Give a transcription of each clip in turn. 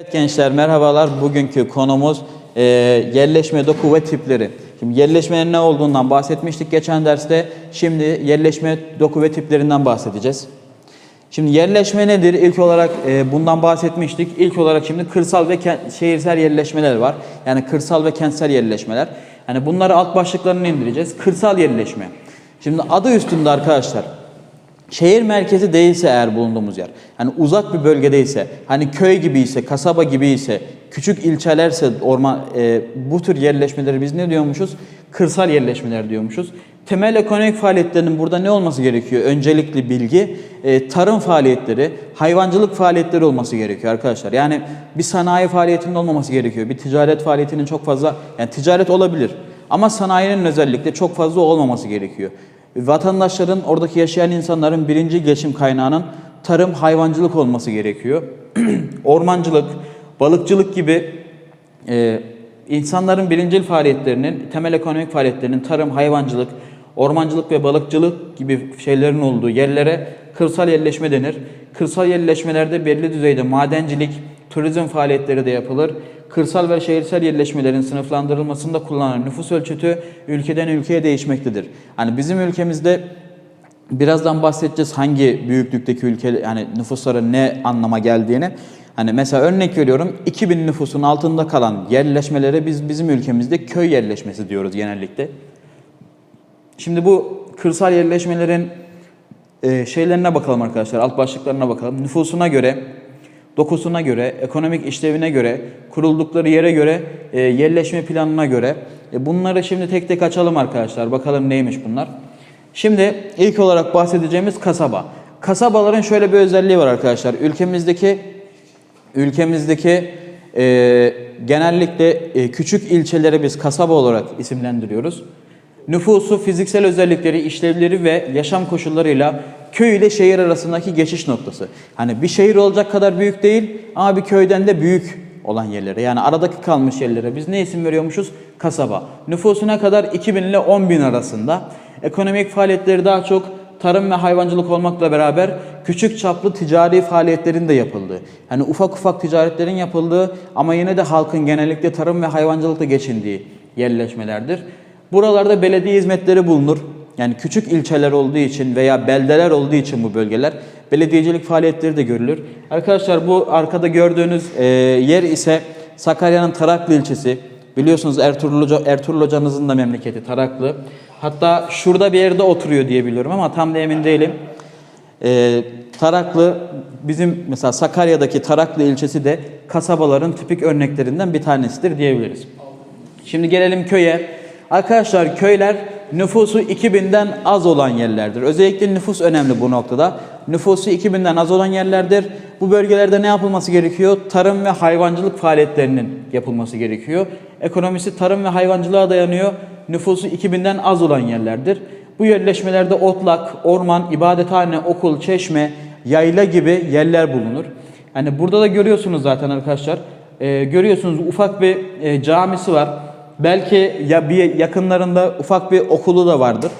Evet gençler merhabalar. Bugünkü konumuz e, yerleşme doku ve tipleri. Şimdi yerleşmenin ne olduğundan bahsetmiştik geçen derste. Şimdi yerleşme doku ve tiplerinden bahsedeceğiz. Şimdi yerleşme nedir? İlk olarak e, bundan bahsetmiştik. İlk olarak şimdi kırsal ve şehirsel yerleşmeler var. Yani kırsal ve kentsel yerleşmeler. Hani bunları alt başlıklarını indireceğiz. Kırsal yerleşme. Şimdi adı üstünde arkadaşlar. Şehir merkezi değilse eğer bulunduğumuz yer, hani uzak bir bölgedeyse, hani köy gibi ise, kasaba gibi ise, küçük ilçelerse orman e, bu tür yerleşmeleri biz ne diyormuşuz? Kırsal yerleşmeler diyormuşuz. Temel ekonomik faaliyetlerinin burada ne olması gerekiyor? Öncelikli bilgi, e, tarım faaliyetleri, hayvancılık faaliyetleri olması gerekiyor arkadaşlar. Yani bir sanayi faaliyetinin olmaması gerekiyor. Bir ticaret faaliyetinin çok fazla, yani ticaret olabilir ama sanayinin özellikle çok fazla olmaması gerekiyor. Vatandaşların, oradaki yaşayan insanların birinci geçim kaynağının tarım, hayvancılık olması gerekiyor. Ormancılık, balıkçılık gibi e, insanların birincil faaliyetlerinin, temel ekonomik faaliyetlerinin tarım, hayvancılık, ormancılık ve balıkçılık gibi şeylerin olduğu yerlere kırsal yerleşme denir. Kırsal yerleşmelerde belli düzeyde madencilik, turizm faaliyetleri de yapılır. Kırsal ve şehirsel yerleşmelerin sınıflandırılmasında kullanılan nüfus ölçütü ülkeden ülkeye değişmektedir. Hani bizim ülkemizde birazdan bahsedeceğiz hangi büyüklükteki ülke yani nüfusların ne anlama geldiğini. Hani mesela örnek veriyorum 2000 nüfusun altında kalan yerleşmelere biz bizim ülkemizde köy yerleşmesi diyoruz genellikle. Şimdi bu kırsal yerleşmelerin e, şeylerine bakalım arkadaşlar, alt başlıklarına bakalım. Nüfusuna göre, dokusuna göre, ekonomik işlevine göre, kuruldukları yere göre, e, yerleşme planına göre. E, bunları şimdi tek tek açalım arkadaşlar. Bakalım neymiş bunlar. Şimdi ilk olarak bahsedeceğimiz kasaba. Kasabaların şöyle bir özelliği var arkadaşlar. Ülkemizdeki ülkemizdeki e, genellikle e, küçük ilçeleri biz kasaba olarak isimlendiriyoruz. Nüfusu, fiziksel özellikleri, işlevleri ve yaşam koşullarıyla köy ile şehir arasındaki geçiş noktası. Hani bir şehir olacak kadar büyük değil ama bir köyden de büyük olan yerlere yani aradaki kalmış yerlere biz ne isim veriyormuşuz? Kasaba. Nüfusuna kadar 2000 ile 10 bin arasında. Ekonomik faaliyetleri daha çok tarım ve hayvancılık olmakla beraber küçük çaplı ticari faaliyetlerin de yapıldığı, hani ufak ufak ticaretlerin yapıldığı ama yine de halkın genellikle tarım ve hayvancılıkla geçindiği yerleşmelerdir. Buralarda belediye hizmetleri bulunur. Yani küçük ilçeler olduğu için veya beldeler olduğu için bu bölgeler belediyecilik faaliyetleri de görülür. Arkadaşlar bu arkada gördüğünüz e, yer ise Sakarya'nın Taraklı ilçesi. Biliyorsunuz Ertuğrul, Hoca, Ertuğrul hocanızın da memleketi Taraklı. Hatta şurada bir yerde oturuyor diye biliyorum ama tam da emin değilim. Ee, Taraklı bizim mesela Sakarya'daki Taraklı ilçesi de kasabaların tipik örneklerinden bir tanesidir diyebiliriz. Şimdi gelelim köye. Arkadaşlar köyler nüfusu 2000'den az olan yerlerdir. Özellikle nüfus önemli bu noktada. Nüfusu 2000'den az olan yerlerdir. Bu bölgelerde ne yapılması gerekiyor? Tarım ve hayvancılık faaliyetlerinin yapılması gerekiyor. Ekonomisi tarım ve hayvancılığa dayanıyor. Nüfusu 2000'den az olan yerlerdir. Bu yerleşmelerde otlak, orman, ibadethane, okul, çeşme, yayla gibi yerler bulunur. Yani burada da görüyorsunuz zaten arkadaşlar. Ee, görüyorsunuz ufak bir e, camisi var. Belki ya bir yakınlarında ufak bir okulu da vardır.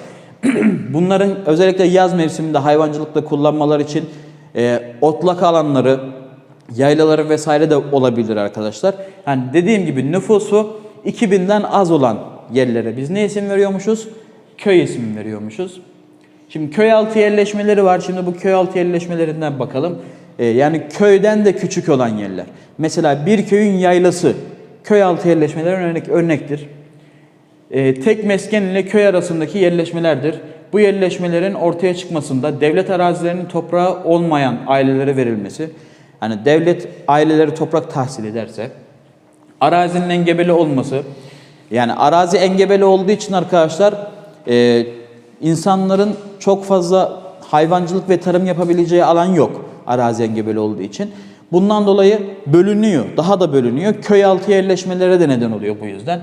Bunların özellikle yaz mevsiminde hayvancılıkta kullanmaları için e, otlak alanları, yaylaları vesaire de olabilir arkadaşlar. Yani dediğim gibi nüfusu 2000'den az olan yerlere biz ne isim veriyormuşuz? Köy ismi veriyormuşuz. Şimdi köy altı yerleşmeleri var. Şimdi bu köy altı yerleşmelerinden bakalım. Ee, yani köyden de küçük olan yerler. Mesela bir köyün yaylası köy altı yerleşmeler örnek örnektir. Ee, tek mesken ile köy arasındaki yerleşmelerdir. Bu yerleşmelerin ortaya çıkmasında devlet arazilerinin toprağı olmayan ailelere verilmesi, yani devlet aileleri toprak tahsil ederse, arazinin engebeli olması, yani arazi engebeli olduğu için arkadaşlar e, insanların çok fazla hayvancılık ve tarım yapabileceği alan yok arazi engebeli olduğu için. Bundan dolayı bölünüyor, daha da bölünüyor. Köy altı yerleşmelere de neden oluyor bu yüzden.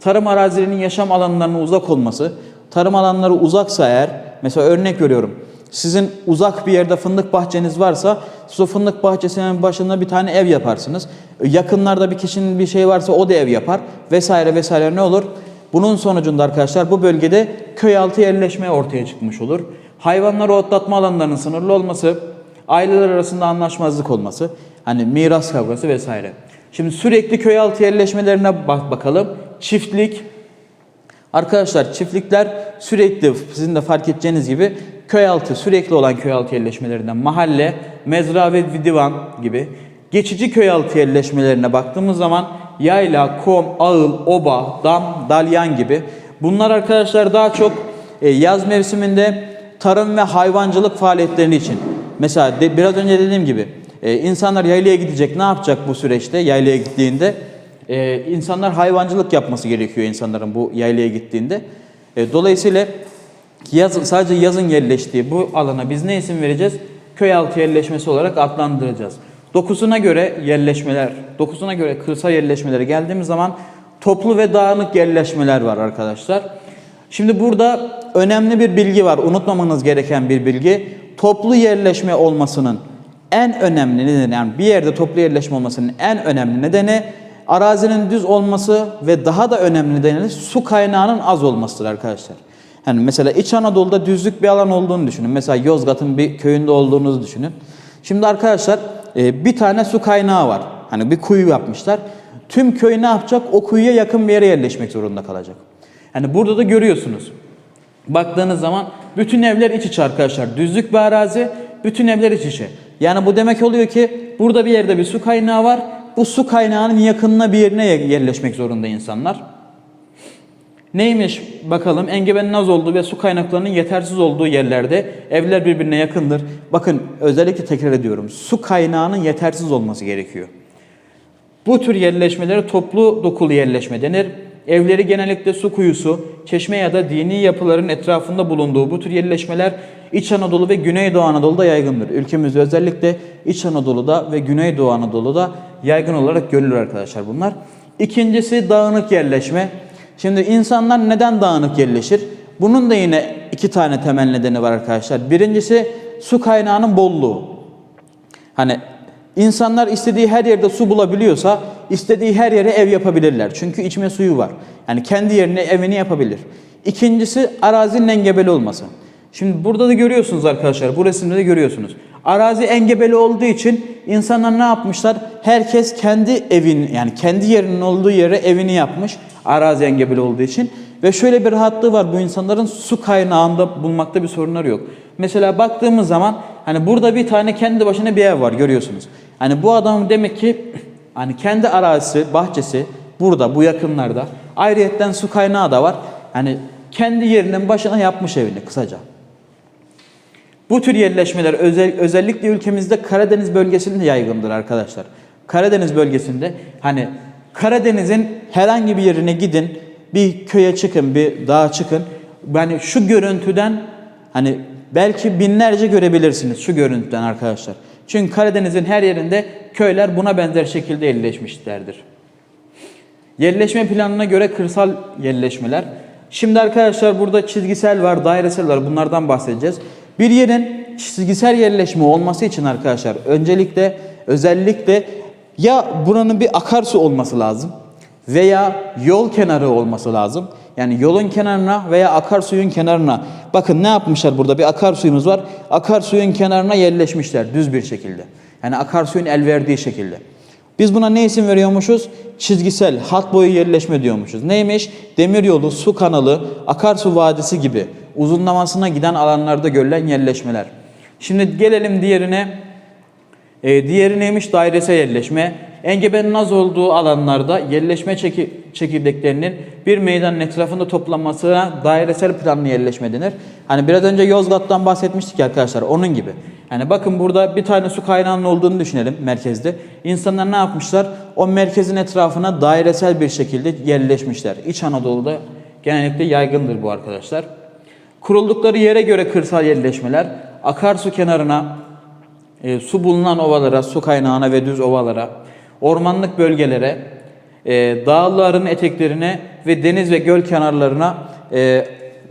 Tarım arazilerinin yaşam alanlarına uzak olması, tarım alanları uzaksa eğer, mesela örnek veriyorum, sizin uzak bir yerde fındık bahçeniz varsa siz o fındık bahçesinin başında bir tane ev yaparsınız. Yakınlarda bir kişinin bir şey varsa o da ev yapar vesaire vesaire ne olur? Bunun sonucunda arkadaşlar bu bölgede köy altı yerleşme ortaya çıkmış olur. Hayvanları otlatma alanlarının sınırlı olması, aileler arasında anlaşmazlık olması. Hani miras kavgası vesaire. Şimdi sürekli köy altı yerleşmelerine bak bakalım. Çiftlik, Arkadaşlar çiftlikler sürekli sizin de fark edeceğiniz gibi köy altı sürekli olan köy altı yerleşmelerinden mahalle, mezra ve divan gibi geçici köy altı yerleşmelerine baktığımız zaman yayla, kom, ağıl, oba, dam, dalyan gibi bunlar arkadaşlar daha çok e, yaz mevsiminde tarım ve hayvancılık faaliyetleri için. Mesela de, biraz önce dediğim gibi e, insanlar yaylaya gidecek ne yapacak bu süreçte yaylaya gittiğinde? Ee, insanlar hayvancılık yapması gerekiyor insanların bu yaylaya gittiğinde. Ee, dolayısıyla yazın, sadece yazın yerleştiği bu alana biz ne isim vereceğiz? Köy altı yerleşmesi olarak adlandıracağız. Dokusuna göre yerleşmeler, dokusuna göre kırsal yerleşmelere geldiğimiz zaman toplu ve dağınık yerleşmeler var arkadaşlar. Şimdi burada önemli bir bilgi var. Unutmamanız gereken bir bilgi. Toplu yerleşme olmasının en önemli nedeni yani bir yerde toplu yerleşme olmasının en önemli nedeni arazinin düz olması ve daha da önemli nedeni su kaynağının az olmasıdır arkadaşlar. Yani mesela İç Anadolu'da düzlük bir alan olduğunu düşünün. Mesela Yozgat'ın bir köyünde olduğunuzu düşünün. Şimdi arkadaşlar e, bir tane su kaynağı var. Hani bir kuyu yapmışlar. Tüm köy ne yapacak? O kuyuya yakın bir yere yerleşmek zorunda kalacak. Yani burada da görüyorsunuz. Baktığınız zaman bütün evler iç içe arkadaşlar. Düzlük bir arazi, bütün evler iç içe. Yani bu demek oluyor ki burada bir yerde bir su kaynağı var. Bu su kaynağının yakınına bir yerine yerleşmek zorunda insanlar. Neymiş bakalım engebenin az olduğu ve su kaynaklarının yetersiz olduğu yerlerde evler birbirine yakındır. Bakın özellikle tekrar ediyorum. Su kaynağının yetersiz olması gerekiyor. Bu tür yerleşmelere toplu dokulu yerleşme denir. Evleri genellikle su kuyusu, çeşme ya da dini yapıların etrafında bulunduğu bu tür yerleşmeler İç Anadolu ve Güneydoğu Anadolu'da yaygındır. Ülkemizde özellikle İç Anadolu'da ve Güneydoğu Anadolu'da yaygın olarak görülür arkadaşlar bunlar. İkincisi dağınık yerleşme. Şimdi insanlar neden dağınık yerleşir? Bunun da yine iki tane temel nedeni var arkadaşlar. Birincisi su kaynağının bolluğu. Hani insanlar istediği her yerde su bulabiliyorsa istediği her yere ev yapabilirler. Çünkü içme suyu var. Yani kendi yerine evini yapabilir. İkincisi arazinin engebeli olması. Şimdi burada da görüyorsunuz arkadaşlar. Bu resimde de görüyorsunuz. Arazi engebeli olduğu için insanlar ne yapmışlar? Herkes kendi evin yani kendi yerinin olduğu yere evini yapmış. Arazi engebeli olduğu için. Ve şöyle bir rahatlığı var bu insanların su kaynağında bulmakta bir sorunları yok. Mesela baktığımız zaman hani burada bir tane kendi başına bir ev var görüyorsunuz. Hani bu adam demek ki hani kendi arazisi, bahçesi burada bu yakınlarda. Ayrıyetten su kaynağı da var. Hani kendi yerinin başına yapmış evini kısaca. Bu tür yerleşmeler özel, özellikle ülkemizde Karadeniz bölgesinde yaygındır arkadaşlar. Karadeniz bölgesinde hani Karadeniz'in herhangi bir yerine gidin, bir köye çıkın, bir dağa çıkın. Yani şu görüntüden hani belki binlerce görebilirsiniz şu görüntüden arkadaşlar. Çünkü Karadeniz'in her yerinde köyler buna benzer şekilde yerleşmişlerdir. Yerleşme planına göre kırsal yerleşmeler. Şimdi arkadaşlar burada çizgisel var, dairesel var. Bunlardan bahsedeceğiz. Bir yerin çizgisel yerleşme olması için arkadaşlar öncelikle özellikle ya buranın bir akarsu olması lazım veya yol kenarı olması lazım. Yani yolun kenarına veya akarsuyun kenarına. Bakın ne yapmışlar burada bir akarsuyumuz var. Akarsuyun kenarına yerleşmişler düz bir şekilde. Yani akarsuyun el verdiği şekilde. Biz buna ne isim veriyormuşuz? Çizgisel, hat boyu yerleşme diyormuşuz. Neymiş? Demiryolu, su kanalı, akarsu vadisi gibi uzunlamasına giden alanlarda görülen yerleşmeler. Şimdi gelelim diğerine. Ee, diğeri neymiş? Dairesel yerleşme. Engebenin az olduğu alanlarda yerleşme çeki, çekirdeklerinin bir meydanın etrafında toplanmasına dairesel planlı yerleşme denir. Hani biraz önce Yozgat'tan bahsetmiştik arkadaşlar onun gibi. Yani bakın burada bir tane su kaynağının olduğunu düşünelim merkezde. İnsanlar ne yapmışlar? O merkezin etrafına dairesel bir şekilde yerleşmişler. İç Anadolu'da genellikle yaygındır bu arkadaşlar. Kuruldukları yere göre kırsal yerleşmeler, akarsu kenarına, e, su bulunan ovalara, su kaynağına ve düz ovalara, ormanlık bölgelere, e, dağların eteklerine ve deniz ve göl kenarlarına e,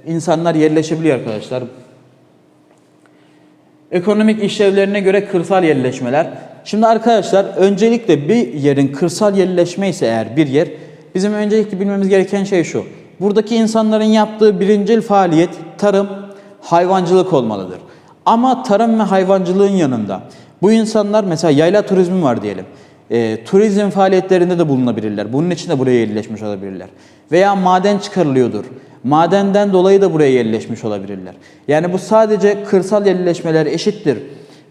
insanlar yerleşebiliyor arkadaşlar. Ekonomik işlevlerine göre kırsal yerleşmeler. Şimdi arkadaşlar öncelikle bir yerin kırsal yerleşme ise eğer bir yer bizim öncelikle bilmemiz gereken şey şu. Buradaki insanların yaptığı birincil faaliyet tarım, hayvancılık olmalıdır. Ama tarım ve hayvancılığın yanında Bu insanlar mesela yayla turizmi var diyelim. E, turizm faaliyetlerinde de bulunabilirler. Bunun için de buraya yerleşmiş olabilirler. Veya maden çıkarılıyordur. Madenden dolayı da buraya yerleşmiş olabilirler. Yani bu sadece kırsal yerleşmeler eşittir.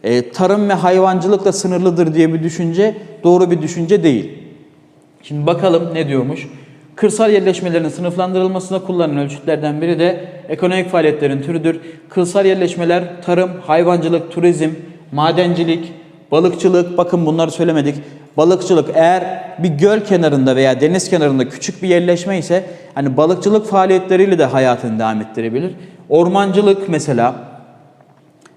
E, tarım ve hayvancılıkla sınırlıdır diye bir düşünce doğru bir düşünce değil. Şimdi bakalım ne diyormuş. Kırsal yerleşmelerin sınıflandırılmasında kullanılan ölçütlerden biri de ekonomik faaliyetlerin türüdür. Kırsal yerleşmeler tarım, hayvancılık, turizm, madencilik, balıkçılık, bakın bunları söylemedik. Balıkçılık eğer bir göl kenarında veya deniz kenarında küçük bir yerleşme ise hani balıkçılık faaliyetleriyle de hayatını devam ettirebilir. Ormancılık mesela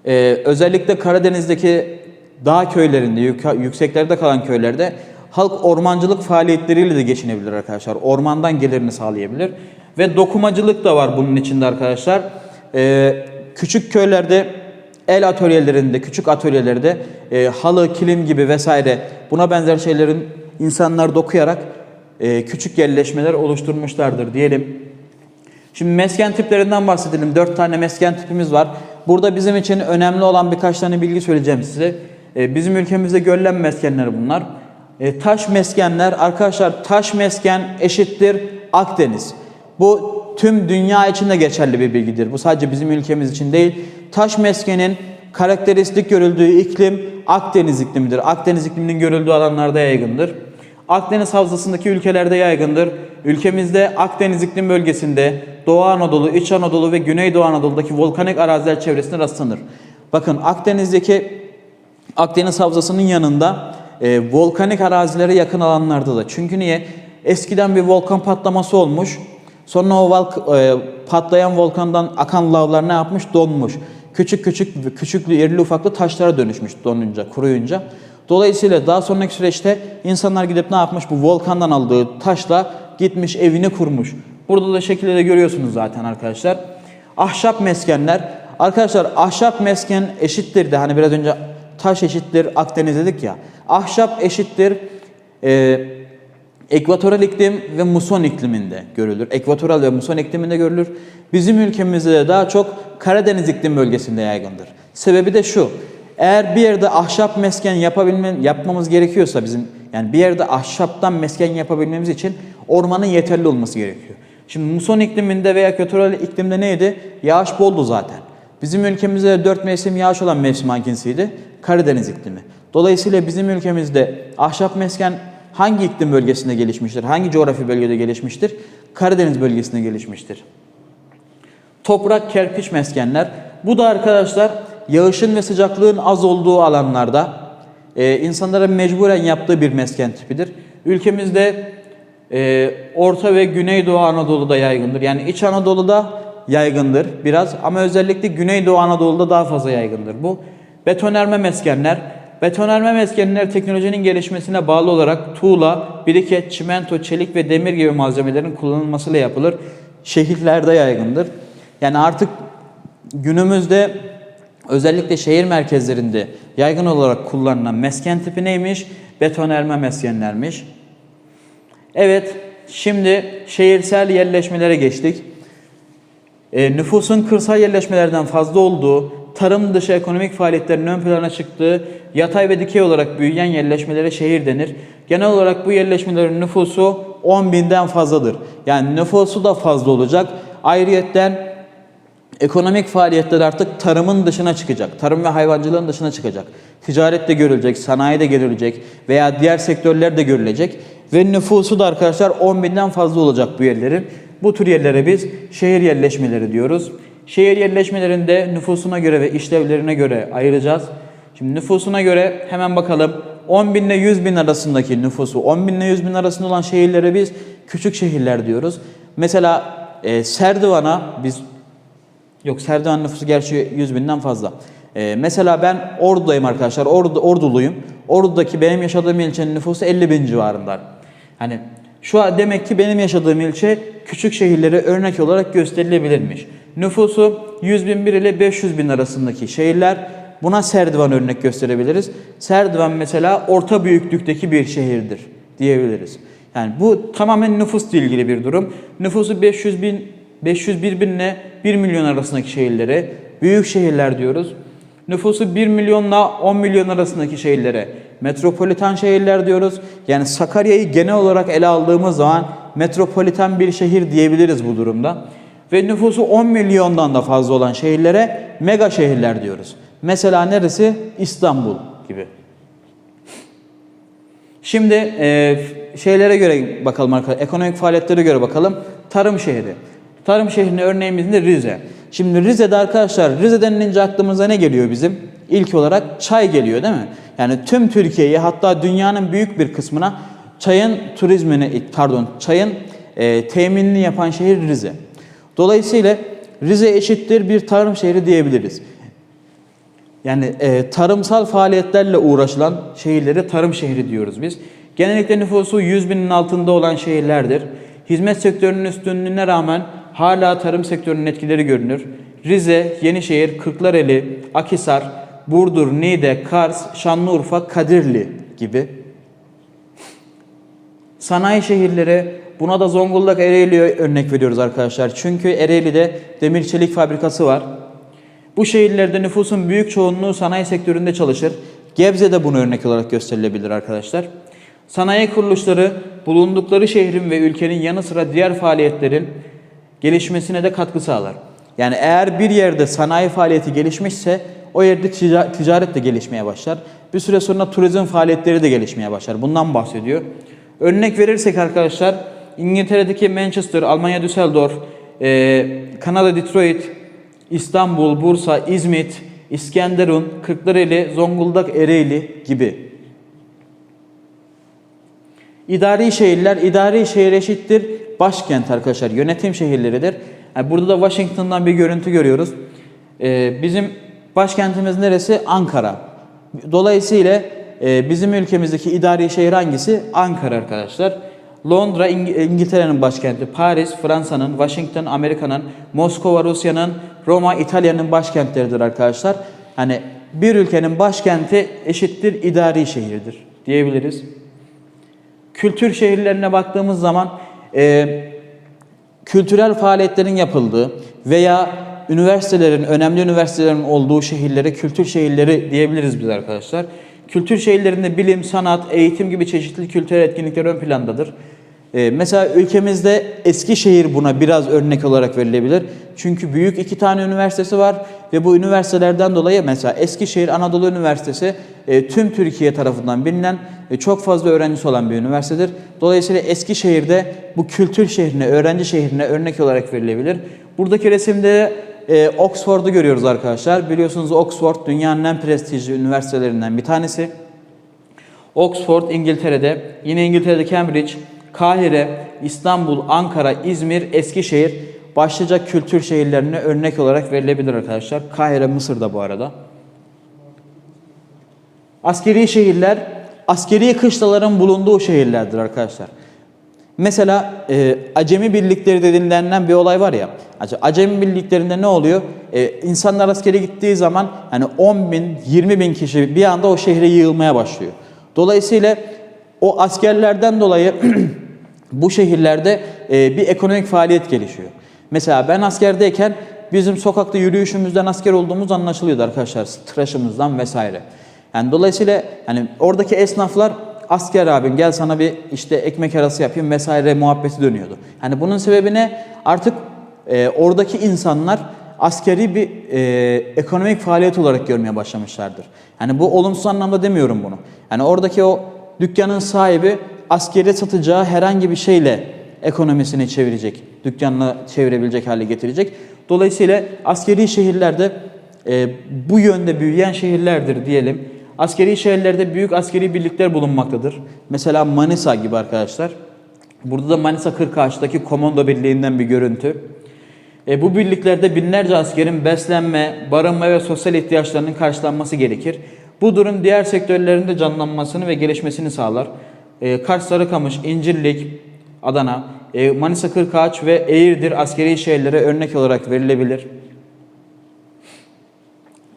ee, özellikle Karadeniz'deki dağ köylerinde, yük- yükseklerde kalan köylerde halk ormancılık faaliyetleriyle de geçinebilir arkadaşlar. Ormandan gelirini sağlayabilir. Ve dokumacılık da var bunun içinde arkadaşlar. Ee, küçük köylerde el atölyelerinde, küçük atölyelerde e, halı, kilim gibi vesaire buna benzer şeylerin insanlar dokuyarak e, küçük yerleşmeler oluşturmuşlardır diyelim. Şimdi mesken tiplerinden bahsedelim. Dört tane mesken tipimiz var. Burada bizim için önemli olan birkaç tane bilgi söyleyeceğim size. Ee, Bizim ülkemizde görülen meskenler bunlar. Ee, Taş meskenler, arkadaşlar taş mesken eşittir Akdeniz. Bu tüm dünya için de geçerli bir bilgidir. Bu sadece bizim ülkemiz için değil. Taş meskenin karakteristik görüldüğü iklim Akdeniz iklimidir. Akdeniz ikliminin görüldüğü alanlarda yaygındır. Akdeniz havzasındaki ülkelerde yaygındır. Ülkemizde Akdeniz iklim bölgesinde Doğu Anadolu, İç Anadolu ve Güneydoğu Anadolu'daki volkanik araziler çevresinde rastlanır. Bakın Akdeniz'deki Akdeniz havzasının yanında e, volkanik arazilere yakın alanlarda da. Çünkü niye? Eskiden bir volkan patlaması olmuş. Sonra o volk- e, patlayan volkandan akan lavlar ne yapmış? Donmuş. Küçük küçük küçük irili ufaklı taşlara dönüşmüş donunca, kuruyunca. Dolayısıyla daha sonraki süreçte insanlar gidip ne yapmış? Bu volkandan aldığı taşla gitmiş evini kurmuş. Burada da şekilde de görüyorsunuz zaten arkadaşlar. Ahşap meskenler. Arkadaşlar ahşap mesken eşittir de hani biraz önce taş eşittir Akdeniz dedik ya. Ahşap eşittir e, ekvatoral iklim ve muson ikliminde görülür. Ekvatoral ve muson ikliminde görülür. Bizim ülkemizde de daha çok Karadeniz iklim bölgesinde yaygındır. Sebebi de şu. Eğer bir yerde ahşap mesken yapabilme, yapmamız gerekiyorsa bizim yani bir yerde ahşaptan mesken yapabilmemiz için ormanın yeterli olması gerekiyor. Şimdi muson ikliminde veya ekvatoral iklimde neydi? Yağış boldu zaten. Bizim ülkemizde dört mevsim yağış olan mevsim hangisiydi? Karadeniz iklimi. Dolayısıyla bizim ülkemizde ahşap mesken hangi iklim bölgesinde gelişmiştir? Hangi coğrafi bölgede gelişmiştir? Karadeniz bölgesinde gelişmiştir. Toprak, kerpiç meskenler. Bu da arkadaşlar yağışın ve sıcaklığın az olduğu alanlarda e, insanların mecburen yaptığı bir mesken tipidir. Ülkemizde e, Orta ve Güneydoğu Anadolu'da yaygındır. Yani İç Anadolu'da yaygındır biraz ama özellikle Güneydoğu Anadolu'da daha fazla yaygındır bu. Betonerme meskenler. Betonerme meskenler teknolojinin gelişmesine bağlı olarak tuğla, biriket, çimento, çelik ve demir gibi malzemelerin kullanılmasıyla yapılır. Şehirlerde yaygındır. Yani artık günümüzde özellikle şehir merkezlerinde yaygın olarak kullanılan mesken tipi neymiş? Betonerme meskenlermiş. Evet, şimdi şehirsel yerleşmelere geçtik. E, nüfusun kırsal yerleşmelerden fazla olduğu, tarım dışı ekonomik faaliyetlerin ön plana çıktığı, yatay ve dikey olarak büyüyen yerleşmelere şehir denir. Genel olarak bu yerleşmelerin nüfusu 10 binden fazladır. Yani nüfusu da fazla olacak. Ayrıyetten ekonomik faaliyetler artık tarımın dışına çıkacak. Tarım ve hayvancılığın dışına çıkacak. Ticaret de görülecek, sanayi de görülecek veya diğer sektörler de görülecek. Ve nüfusu da arkadaşlar 10 binden fazla olacak bu yerlerin. Bu tür yerlere biz şehir yerleşmeleri diyoruz. Şehir yerleşmelerinde nüfusuna göre ve işlevlerine göre ayıracağız. Şimdi nüfusuna göre hemen bakalım. 10 bin ile 100 bin arasındaki nüfusu, 10 bin ile 100 bin arasında olan şehirlere biz küçük şehirler diyoruz. Mesela e, Serdivan'a biz Yok Serdivan nüfusu gerçi 100 binden fazla. Ee, mesela ben Ordu'dayım arkadaşlar. Ordu, Orduluyum. Ordu'daki benim yaşadığım ilçenin nüfusu 50 bin civarında. Hani şu an demek ki benim yaşadığım ilçe küçük şehirlere örnek olarak gösterilebilirmiş. Nüfusu 100 bin bir ile 500 bin arasındaki şehirler. Buna Serdivan örnek gösterebiliriz. Serdivan mesela orta büyüklükteki bir şehirdir diyebiliriz. Yani bu tamamen nüfusla ilgili bir durum. Nüfusu 500 bin 501 bin ile 1 milyon arasındaki şehirlere büyük şehirler diyoruz. Nüfusu 1 milyonla 10 milyon arasındaki şehirlere metropolitan şehirler diyoruz. Yani Sakarya'yı genel olarak ele aldığımız zaman metropolitan bir şehir diyebiliriz bu durumda. Ve nüfusu 10 milyondan da fazla olan şehirlere mega şehirler diyoruz. Mesela neresi? İstanbul gibi. Şimdi e, şeylere göre bakalım arkadaşlar. Ekonomik faaliyetlere göre bakalım. Tarım şehri. Tarım şehrinin örneğimiz de Rize. Şimdi Rize'de arkadaşlar Rize denilince aklımıza ne geliyor bizim? İlk olarak çay geliyor değil mi? Yani tüm Türkiye'yi hatta dünyanın büyük bir kısmına çayın turizmini pardon çayın e, teminini yapan şehir Rize. Dolayısıyla Rize eşittir bir tarım şehri diyebiliriz. Yani e, tarımsal faaliyetlerle uğraşılan şehirlere tarım şehri diyoruz biz. Genellikle nüfusu 100 binin altında olan şehirlerdir. Hizmet sektörünün üstünlüğüne rağmen hala tarım sektörünün etkileri görünür. Rize, Yenişehir, Kırklareli, Akhisar, Burdur, Niğde, Kars, Şanlıurfa, Kadirli gibi. Sanayi şehirleri buna da Zonguldak Ereğli'ye örnek veriyoruz arkadaşlar. Çünkü Ereğli'de demir çelik fabrikası var. Bu şehirlerde nüfusun büyük çoğunluğu sanayi sektöründe çalışır. Gebze de bunu örnek olarak gösterilebilir arkadaşlar. Sanayi kuruluşları bulundukları şehrin ve ülkenin yanı sıra diğer faaliyetlerin gelişmesine de katkı sağlar. Yani eğer bir yerde sanayi faaliyeti gelişmişse o yerde tica- ticaret de gelişmeye başlar. Bir süre sonra turizm faaliyetleri de gelişmeye başlar. Bundan bahsediyor. Örnek verirsek arkadaşlar İngiltere'deki Manchester, Almanya Düsseldorf, e, Kanada Detroit, İstanbul, Bursa, İzmit, İskenderun, Kırklareli, Zonguldak, Ereğli gibi. İdari şehirler, idari şehir eşittir başkent arkadaşlar, yönetim şehirleridir. Yani burada da Washington'dan bir görüntü görüyoruz. Ee, bizim başkentimiz neresi? Ankara. Dolayısıyla e, bizim ülkemizdeki idari şehir hangisi? Ankara arkadaşlar. Londra İng- İngiltere'nin başkenti, Paris Fransa'nın, Washington Amerika'nın, Moskova Rusya'nın, Roma İtalya'nın başkentleridir arkadaşlar. Hani bir ülkenin başkenti eşittir idari şehirdir diyebiliriz. Kültür şehirlerine baktığımız zaman e, kültürel faaliyetlerin yapıldığı veya üniversitelerin, önemli üniversitelerin olduğu şehirlere kültür şehirleri diyebiliriz biz arkadaşlar. Kültür şehirlerinde bilim, sanat, eğitim gibi çeşitli kültürel etkinlikler ön plandadır. Ee, mesela ülkemizde Eskişehir buna biraz örnek olarak verilebilir. Çünkü büyük iki tane üniversitesi var ve bu üniversitelerden dolayı mesela Eskişehir Anadolu Üniversitesi e, tüm Türkiye tarafından bilinen çok fazla öğrencisi olan bir üniversitedir. Dolayısıyla Eskişehir'de bu kültür şehrine, öğrenci şehrine örnek olarak verilebilir. Buradaki resimde e, Oxford'u görüyoruz arkadaşlar. Biliyorsunuz Oxford dünyanın en prestijli üniversitelerinden bir tanesi. Oxford İngiltere'de, yine İngiltere'de Cambridge, Kahire, İstanbul, Ankara, İzmir, Eskişehir başlıca kültür şehirlerine örnek olarak verilebilir arkadaşlar. Kahire Mısır'da bu arada. Askeri şehirler, askeri kışlaların bulunduğu şehirlerdir arkadaşlar. Mesela e, Acemi birlikleri denilen bir olay var ya. Ac- Acemi birliklerinde ne oluyor? E, insanlar askere gittiği zaman hani 10 bin, 20 bin kişi bir anda o şehre yığılmaya başlıyor. Dolayısıyla o askerlerden dolayı bu şehirlerde e, bir ekonomik faaliyet gelişiyor. Mesela ben askerdeyken bizim sokakta yürüyüşümüzden asker olduğumuz anlaşılıyordu arkadaşlar. Tıraşımızdan vesaire. Yani dolayısıyla hani oradaki esnaflar asker abim gel sana bir işte ekmek arası yapayım vesaire muhabbeti dönüyordu. Hani bunun sebebi ne? Artık e, oradaki insanlar askeri bir e, ekonomik faaliyet olarak görmeye başlamışlardır. Yani bu olumsuz anlamda demiyorum bunu. Yani oradaki o dükkanın sahibi askere satacağı herhangi bir şeyle ekonomisini çevirecek, dükkanını çevirebilecek hale getirecek. Dolayısıyla askeri şehirlerde e, bu yönde büyüyen şehirlerdir diyelim. Askeri şehirlerde büyük askeri birlikler bulunmaktadır. Mesela Manisa gibi arkadaşlar. Burada da Manisa Kırkağaç'taki komando birliğinden bir görüntü. E, bu birliklerde binlerce askerin beslenme, barınma ve sosyal ihtiyaçlarının karşılanması gerekir. Bu durum diğer sektörlerin de canlanmasını ve gelişmesini sağlar. E, Kars Sarıkamış, İncirlik, Adana, e, Manisa Kırkağaç ve Eğirdir askeri şehirlere örnek olarak verilebilir.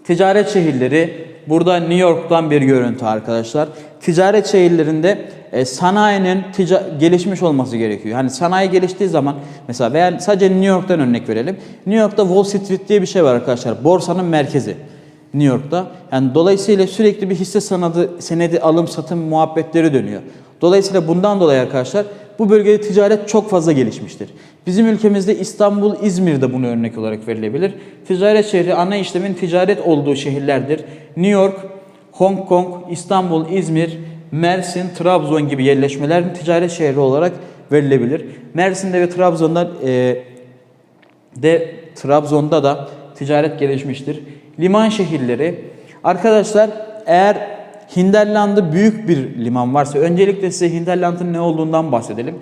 Ticaret şehirleri burada New York'tan bir görüntü arkadaşlar. Ticaret şehirlerinde e, sanayinin gelişmiş olması gerekiyor. Hani sanayi geliştiği zaman mesela veya sadece New York'tan örnek verelim. New York'ta Wall Street diye bir şey var arkadaşlar. Borsanın merkezi. New York'ta. Yani dolayısıyla sürekli bir hisse sanadı, senedi alım satım muhabbetleri dönüyor. Dolayısıyla bundan dolayı arkadaşlar bu bölgede ticaret çok fazla gelişmiştir. Bizim ülkemizde İstanbul, İzmir de bunu örnek olarak verilebilir. Ticaret şehri ana işlemin ticaret olduğu şehirlerdir. New York, Hong Kong, İstanbul, İzmir, Mersin, Trabzon gibi yerleşmelerin ticaret şehri olarak verilebilir. Mersin'de ve Trabzon'da e, de Trabzon'da da ticaret gelişmiştir. Liman şehirleri. Arkadaşlar eğer Hinterland'da büyük bir liman varsa öncelikle size Hinterland'ın ne olduğundan bahsedelim.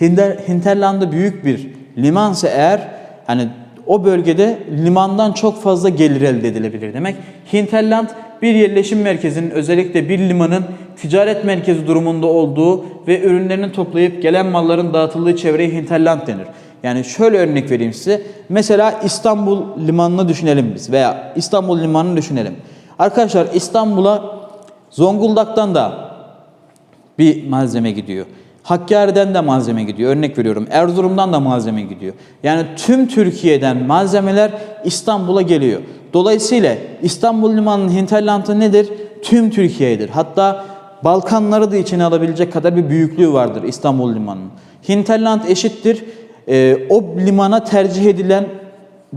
Hinder, Hinterland'da büyük bir limansa eğer hani o bölgede limandan çok fazla gelir elde edilebilir demek. Hinterland bir yerleşim merkezinin özellikle bir limanın ticaret merkezi durumunda olduğu ve ürünlerini toplayıp gelen malların dağıtıldığı çevreye hinterland denir. Yani şöyle örnek vereyim size. Mesela İstanbul limanını düşünelim biz veya İstanbul limanını düşünelim. Arkadaşlar İstanbul'a Zonguldak'tan da bir malzeme gidiyor. Hakkari'den de malzeme gidiyor. Örnek veriyorum. Erzurum'dan da malzeme gidiyor. Yani tüm Türkiye'den malzemeler İstanbul'a geliyor. Dolayısıyla İstanbul Limanı'nın hinterlandı nedir? Tüm Türkiye'dir. Hatta Balkanları da içine alabilecek kadar bir büyüklüğü vardır İstanbul Limanı'nın. Hinterland eşittir. e, o limana tercih edilen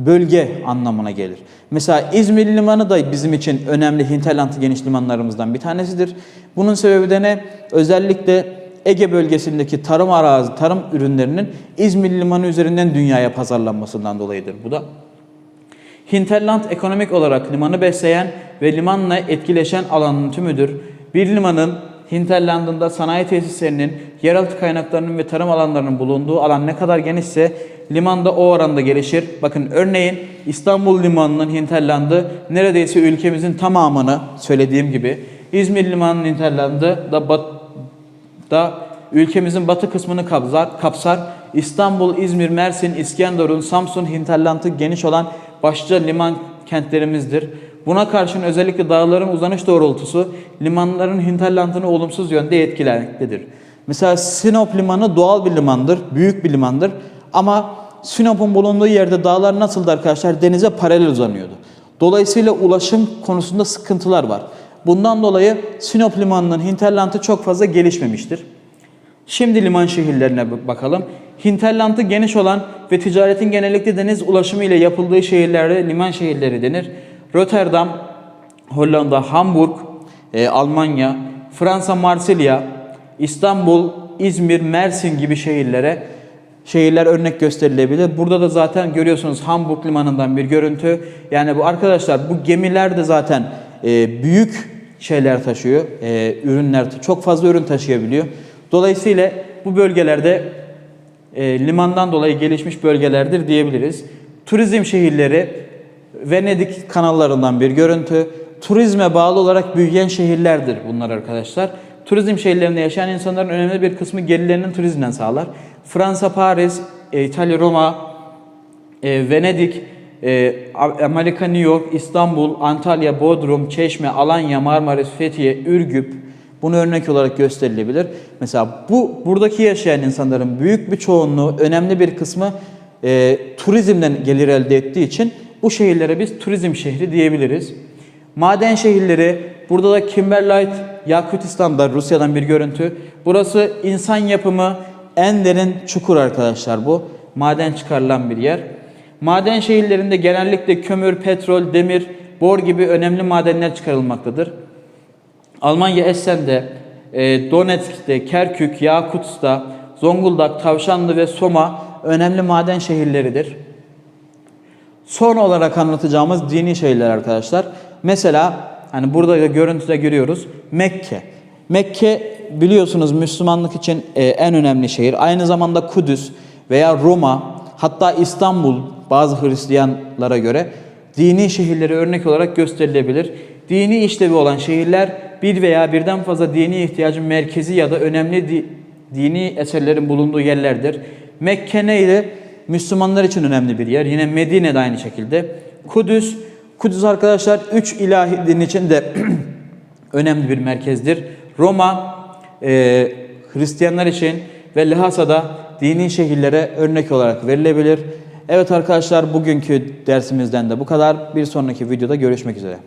bölge anlamına gelir. Mesela İzmir Limanı da bizim için önemli hinterland geniş limanlarımızdan bir tanesidir. Bunun sebebi de ne? Özellikle Ege bölgesindeki tarım arazi, tarım ürünlerinin İzmir Limanı üzerinden dünyaya pazarlanmasından dolayıdır bu da. Hinterland ekonomik olarak limanı besleyen ve limanla etkileşen alanın tümüdür. Bir limanın hinterlandında sanayi tesislerinin, yeraltı kaynaklarının ve tarım alanlarının bulunduğu alan ne kadar genişse limanda o oranda gelişir. Bakın örneğin İstanbul Limanı'nın hinterlandı neredeyse ülkemizin tamamını söylediğim gibi İzmir Limanı'nın hinterlandı da bat, da ülkemizin batı kısmını kapsar, kapsar. İstanbul, İzmir, Mersin, İskenderun, Samsun, hinterlandı geniş olan başlıca liman kentlerimizdir. Buna karşın özellikle dağların uzanış doğrultusu limanların hinterlandını olumsuz yönde etkilemektedir. Mesela Sinop limanı doğal bir limandır, büyük bir limandır. Ama Sinop'un bulunduğu yerde dağlar nasıldı arkadaşlar? Denize paralel uzanıyordu. Dolayısıyla ulaşım konusunda sıkıntılar var. Bundan dolayı Sinop limanının hinterlandı çok fazla gelişmemiştir. Şimdi liman şehirlerine bakalım. Hinterlandı geniş olan ve ticaretin genellikle deniz ulaşımı ile yapıldığı şehirlere liman şehirleri denir. Rotterdam, Hollanda, Hamburg, e, Almanya, Fransa, Marsilya, İstanbul, İzmir, Mersin gibi şehirlere şehirler örnek gösterilebilir. Burada da zaten görüyorsunuz Hamburg limanından bir görüntü. Yani bu arkadaşlar bu gemiler de zaten e, büyük şeyler taşıyor, e, ürünler çok fazla ürün taşıyabiliyor. Dolayısıyla bu bölgelerde e, limandan dolayı gelişmiş bölgelerdir diyebiliriz. Turizm şehirleri Venedik kanallarından bir görüntü. Turizme bağlı olarak büyüyen şehirlerdir bunlar arkadaşlar. Turizm şehirlerinde yaşayan insanların önemli bir kısmı gelirlerinin turizmden sağlar. Fransa, Paris, e, İtalya, Roma, e, Venedik, e, Amerika, New York, İstanbul, Antalya, Bodrum, Çeşme, Alanya, Marmaris, Fethiye, Ürgüp bunu örnek olarak gösterilebilir. Mesela bu buradaki yaşayan insanların büyük bir çoğunluğu, önemli bir kısmı e, turizmden gelir elde ettiği için bu şehirlere biz turizm şehri diyebiliriz. Maden şehirleri, burada da Kimberlite, Yakutistan'da Rusya'dan bir görüntü. Burası insan yapımı en derin çukur arkadaşlar bu. Maden çıkarılan bir yer. Maden şehirlerinde genellikle kömür, petrol, demir, bor gibi önemli madenler çıkarılmaktadır. Almanya Essen'de, e, Donetsk'te, Kerkük, Yakutsk'ta, Zonguldak, Tavşanlı ve Soma önemli maden şehirleridir. Son olarak anlatacağımız dini şeyler arkadaşlar. Mesela hani burada da görüntüde görüyoruz Mekke. Mekke biliyorsunuz Müslümanlık için e, en önemli şehir. Aynı zamanda Kudüs veya Roma hatta İstanbul bazı Hristiyanlara göre dini şehirleri örnek olarak gösterilebilir. Dini işlevi olan şehirler bir veya birden fazla dini ihtiyacın merkezi ya da önemli di- dini eserlerin bulunduğu yerlerdir. Mekke neydi? Müslümanlar için önemli bir yer. Yine Medine de aynı şekilde. Kudüs, Kudüs arkadaşlar üç ilahi din için de önemli bir merkezdir. Roma e, Hristiyanlar için ve Lhasa'da dini şehirlere örnek olarak verilebilir. Evet arkadaşlar bugünkü dersimizden de bu kadar. Bir sonraki videoda görüşmek üzere.